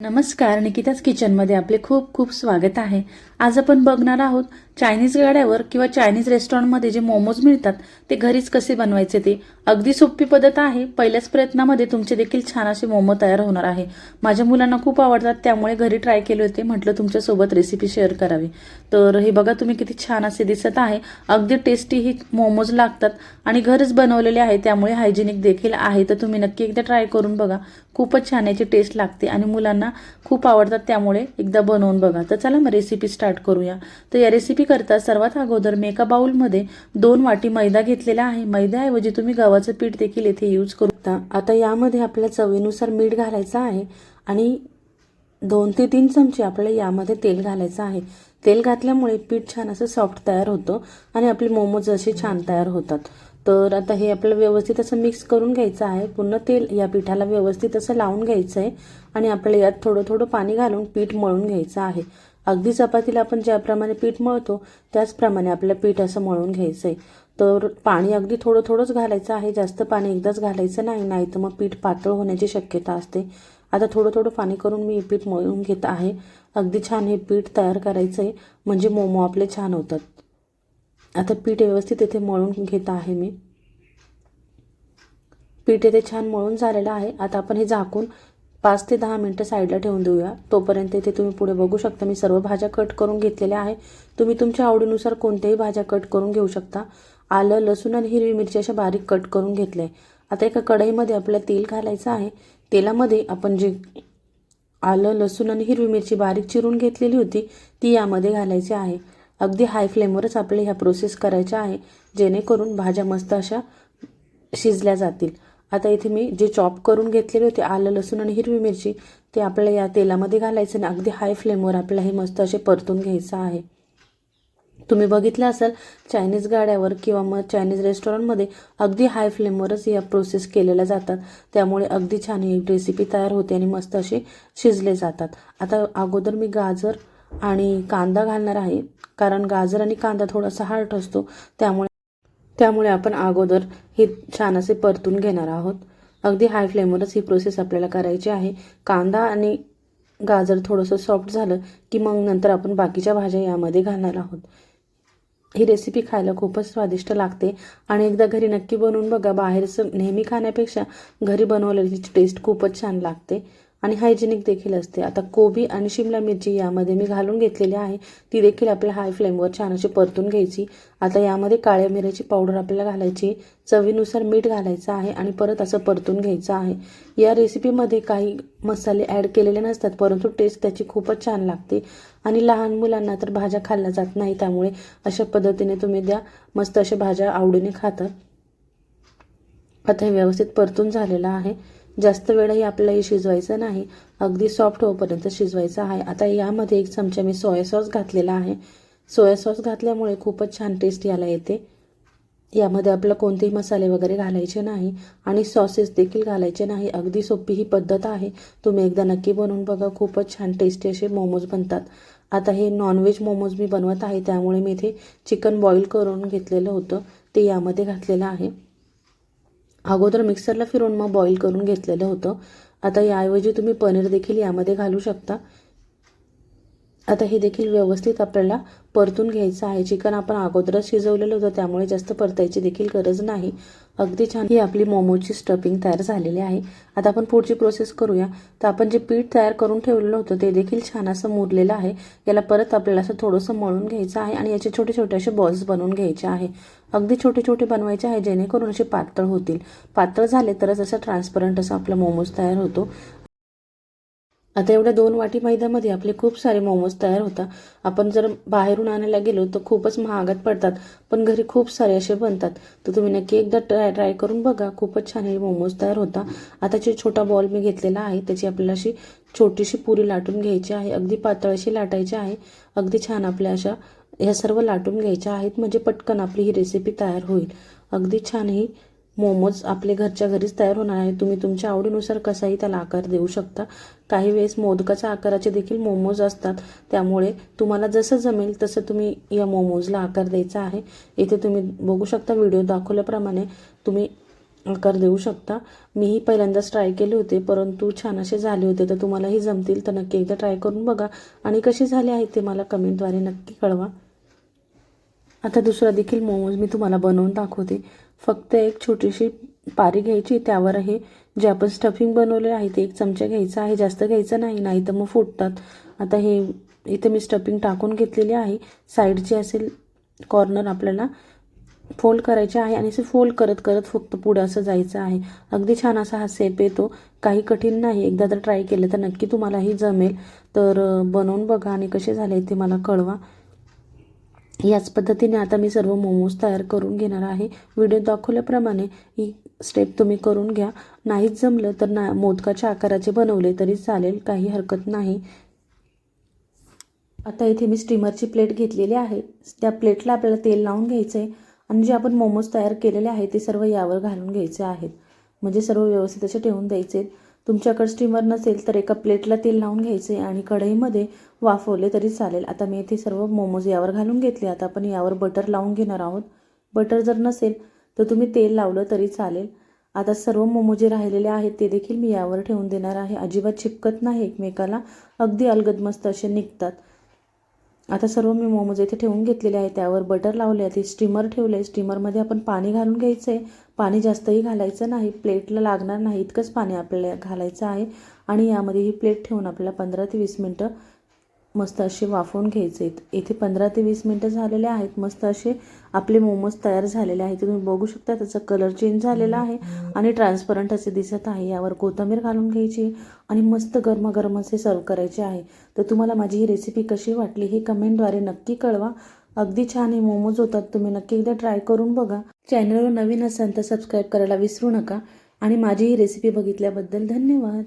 नमस्कार निकिताच किचनमध्ये आपले खूप खूप स्वागत आहे. आज आपण बघणार आहोत चायनीज गाड्यावर किंवा चायनीज रेस्टॉरंटमध्ये जे मोमोज मिळतात ते घरीच कसे बनवायचे ते अगदी सोपी पद्धत आहे. पहिल्याच प्रयत्नामध्ये तुमचे देखील छान असे मोमो तयार होणार आहे. माझ्या मुलांना खूप आवडतात त्यामुळे घरी ट्राय केले होते. म्हटलं तुमच्यासोबत रेसिपी शेअर करावी. तर हे बघा तुम्ही किती छान असे दिसत आहे. अगदी टेस्टी ही मोमोज लागतात आणि घरच बनवलेले आहे त्यामुळे हायजेनिक देखील आहे. तर तुम्ही नक्की एकदा ट्राय करून बघा. खूपच छान याची टेस्ट लागते आणि मुलांना खूप आवडतात त्यामुळे एकदा बनवून बघा. तर चला मग रेसिपी स्टार्ट करूया. तर या रेसिपी करता सर्वात अगोदर मेका बाउलमध्ये दोन वाटी मैदा घेतलेला आहे. मैद्याऐवजी तुम्ही गव्हाचं पीठ देखील येथे यूज करू शकता. आता यामध्ये आपल्या चवीनुसार मीठ घालायचं आहे आणि दोन ते तीन चमचे आपल्याला यामध्ये तेल घालायचं आहे. तेल घातल्यामुळे पीठ छान असं सॉफ्ट तयार होतं आणि आपले मोमोज असे छान तयार होतात. तर आता हे आपल्याला व्यवस्थित असं मिक्स करून घ्यायचं आहे. पूर्ण तेल या पिठाला व्यवस्थित असं लावून घ्यायचं आहे आणि आपल्याला यात थोडं थोडं पाणी घालून पीठ मळून घ्यायचं आहे. अगदी चपातीला आपण ज्याप्रमाणे पीठ मळतो त्याचप्रमाणे आपल्या पीठ असं मळून घ्यायचं आहे तर पाणी अगदी थोडं थोडंच घालायचं आहे. जास्त पाणी एकदाच घालायचं नाही नाही तर मग पीठ पातळ होण्याची शक्यता असते. आता थोडं थोडं पाणी करून मी हे पीठ मळून घेत आहे. अगदी छान हे पीठ तयार करायचं आहे म्हणजे मोमो आपले छान होतात. आता पीठ व्यवस्थित इथे मळून घेत आहे मी. पीठ इथे छान मळून झालेलं आहे. आता आपण हे झाकून पाच ते दहा मिनटं साईडला ठेवून देऊया. तोपर्यंत इथे तुम्ही पुढे बघू शकता मी सर्व भाज्या कट करून घेतलेल्या आहे तुम्ही तुमच्या आवडीनुसार कोणत्याही भाज्या कट करून घेऊ शकता. आलं लसूण आणि हिरवी मिरची अशा बारीक कट करून घेतले आता एका कढईमध्ये आपल्याला तेल घालायचं आहे. तेलामध्ये आपण जे आलं लसूण आणि हिरवी मिरची बारीक चिरून घेतलेली होती ती यामध्ये घालायची आहे. अगदी हाय फ्लेमवरच आपल्या ह्या प्रोसेस करायच्या आहे जेणेकरून भाज्या मस्त अशा शिजल्या जातील. आता इथे मी जे चॉप करून घेतलेले होते आलं लसूण आणि हिरवी मिरची ते आपल्याला या तेलामध्ये घालायचं आणि अगदी हाय फ्लेमवर आपल्याला हे मस्त असे परतून घ्यायचं आहे. तुम्ही बघितलं असाल चायनीज गाड्यावर किंवा मग चायनीज रेस्टॉरंटमध्ये अगदी हाय फ्लेमवरच या प्रोसेस केलेल्या जातात. त्यामुळे अगदी छान ही रेसिपी तयार होते आणि मस्त असे शिजले जातात. आता अगोदर मी गाजर आणि कांदा घालणार आहे कारण गाजर आणि कांदा थोडासा हार्ट असतो त्यामुळे त्यामुळे आपण अगोदर हे छान असे परतून घेणार आहोत. अगदी हाय फ्लेमवरच ही प्रोसेस आपल्याला करायची आहे. कांदा आणि गाजर थोडंसं सॉफ्ट झालं की मग नंतर आपण बाकीच्या भाज्या यामध्ये घालणार आहोत. ही रेसिपी खायला खूपच स्वादिष्ट लागते आणि एकदा घरी नक्की बनवून बघा. बाहेरचं नेहमी खाण्यापेक्षा घरी बनवलेली टेस्ट खूपच छान लागते. आणि हायजेनिक देखील असते. आता कोबी आणि शिमला मिरची यामध्ये मी घालून घेतलेली आहे. ती देखील आपल्या हाय फ्लेमवर छान अशी परतून घ्यायची. आता यामध्ये काळ्या मिऱ्याची पावडर आपल्याला घालायची. चवीनुसार मीठ घालायचं आहे आणि परत असं परतून घ्यायचं आहे. या रेसिपीमध्ये काही मसाले ॲड केलेले नसतात परंतु टेस्ट त्याची खूपच छान लागते. आणि लहान मुलांना तर भाज्या खाल्ल्या जात नाही त्यामुळे अशा पद्धतीने तुम्ही द्या मस्त अशा भाज्या आवडीने खातात आता हे व्यवस्थित परतून झालेलं आहे. जास्त वेळही आपल्याला हे शिजवायचं नाही. अगदी सॉफ्ट होईपर्यंत शिजवायचं आहे. आता यामध्ये एक चमचा मी सोया सॉस घातलेला आहे. सोया सॉस घातल्यामुळे खूपच छान टेस्ट याला येते. यामध्ये आपलं कोणतेही मसाले वगैरे घालायचे नाही आणि सॉसेस देखील घालायचे नाही. अगदी सोपी ही पद्धत आहे. तुम्ही एकदा नक्की बनवून बघा. खूपच छान टेस्टी असे मोमोज बनतात. आता हे नॉनव्हेज मोमोज मी बनवत आहे. त्यामुळे मी इथे चिकन बॉईल करून घेतलेलं होतं. ते यामध्ये घातलेलं आहे. अगोदर मिक्सरला फिरून मग बॉईल करून घेतलेलं होतं. आता याऐवजी तुम्ही पनीर देखील यामध्ये घालू शकता. आता हे देखील व्यवस्थित आपल्याला परतून घ्यायचं आहे. चिकन आपण अगोदरच शिजवलेलं होतं त्यामुळे जास्त परतायची देखील गरज नाही. अगदी छान ही आपली मोमोची स्टफिंग तयार झालेली आहे. आता आपण पुढची प्रोसेस करूया. तर आपण जे पीठ तयार करून ठेवलेलं होतं ते देखील छान असं मुरलेलं आहे. याला परत आपल्याला असं थोडंसं मळून घ्यायचं आहे आणि याचे छोटे छोटे असे बॉल्स बनवून घ्यायचे आहे. अगदी छोटे छोटे बनवायचे आहे जेणेकरून असे पातळ होतील. पातळ झाले तरच असं ट्रान्सपरंट असं आपला मोमोज तयार होतो. आता एवढ्या दोन वाटी मैद्यामध्ये आपले खूप सारे मोमोज तयार होतात. आपण जर बाहेरून आणायला गेलो तर खूपच महागात पडतात पण घरी खूप सारे असे बनतात. तर तुम्ही नक्की एकदा ट्राय ट्राय करून बघा. खूपच छान हे मोमोज तयार होता. आता जे छोटा बॉल मी घेतलेला आहे त्याची आपल्याला अशी छोटीशी पुरी लाटून घ्यायची आहे. अगदी पातळ अशी लाटायची आहे. अगदी छान आपल्या अशा ह्या सर्व लाटून घ्यायच्या आहेत. म्हणजे पटकन आपली ही रेसिपी तयार होईल. अगदी छान ही मोमोज आपले घरच्या घरीच तयार होणार आहे. तुम्ही तुमच्या आवडीनुसार कसाही त्याला आकार देऊ शकता. काही वेळेस मोदकाच्या आकाराचे देखील मोमोज असतात. त्यामुळे तुम्हाला जसं जमेल तसं तुम्ही या मोमोजला आकार द्यायचा आहे. इथे तुम्ही बघू शकता व्हिडिओ दाखवल्याप्रमाणे तुम्ही आकार देऊ शकता. मीही पहिल्यांदाच ट्राय केले होते परंतु छान असे झाले होते. तर तुम्हालाही जमतील तर नक्की एकदा ट्राय करून बघा. आणि कसे झाले आहेत ते मला कमेंटद्वारे नक्की कळवा. आता दुसरा देखील मोमोज मी तुम्हाला बनवून दाखवते. फक्त एक छोटीशी पारी घ्यायची त्यावर हे जे आपण स्टफिंग बनवले आहे ते एक चमचा घ्यायचा आहे. जास्त घ्यायचं नाही नाही तर मग फुटतात. आता हे इथे मी स्टफिंग टाकून घेतलेली आहे. साईडची असेल कॉर्नर आपल्याला फोल्ड करायचे आहे आणि असे फोल्ड करत करत फक्त पुढं असं जायचं आहे. अगदी छान असा हा सेप येतो. काही कठीण नाही. एकदा जर ट्राय केलं तर नक्की तुम्हालाही जमेल. तर बनवून बघा आणि कसे झाले ते मला कळवा. याच पद्धतीने आता मी सर्व मोमोज तयार करून घेणार आहे. व्हिडिओ दाखवल्याप्रमाणे ही स्टेप तुम्ही करून घ्या. नाहीच जमलं तर ना मोदकाच्या आकाराचे बनवले तरी चालेल काही हरकत नाही. आता इथे मी स्टीमरची प्लेट घेतलेली आहे. त्या प्लेटला आपल्याला तेल लावून घ्यायचं आहे आणि जे आपण मोमोज तयार केलेले आहे ते सर्व यावर घालून घ्यायचे आहेत. म्हणजे सर्व व्यवस्थित असे ठेवून द्यायचे तुमच्याकडे स्टीमर नसेल तर एका प्लेटला तेल लावून घ्यायचे आणि कढईमध्ये वाफवले तरी चालेल. आता मी इथे सर्व मोमोज यावर घालून घेतले. आता आपण यावर बटर लावून घेणार आहोत. बटर जर नसेल तर तुम्ही तेल लावलं तरी चालेल. आता सर्व मोमो जे राहिलेले आहेत ते देखील मी यावर ठेवून देणार आहे. अजिबात चिपकत नाही. एकमेकाला अगदी अलगद मस्त असे निघतात. आता सर्व मी मोमोज इथे ठेवून घेतलेले आहे. त्यावर बटर लावले आहे. ते स्टीमर ठेवले स्टीमरमध्ये आपण पाणी घालून घ्यायचं आहे. पाणी जास्तही घालायचं नाही. प्लेटला लागणार नाही. इतकंच पाणी आपल्याला घालायचं आहे. आणि यामध्ये ही प्लेट ठेवून आपल्याला पंधरा ते वीस मिनटं मस्त असे वाफवून घ्यायचे आहेत. इथे पंधरा ते वीस मिनटं झालेले आहेत. मस्त असे आपले मोमोज तयार झालेले आहेत. तुम्ही बघू शकता त्याचा कलर चेंज झालेला आहे आणि ट्रान्सपरंट असे दिसत आहे. यावर कोथिंबीर घालून घ्यायची आणि मस्त गरमागरम असे सर्व करायचे आहे. तर तुम्हाला माझी ही रेसिपी कशी वाटली हे कमेंटद्वारे नक्की कळवा. अगदी छान हे मोमोज होतात. तुम्ही नक्की एकदा ट्राय करून बघा. चॅनलवर नवीन असाल तर सबस्क्राईब करायला विसरू नका. आणि माझी ही रेसिपी बघितल्याबद्दल धन्यवाद.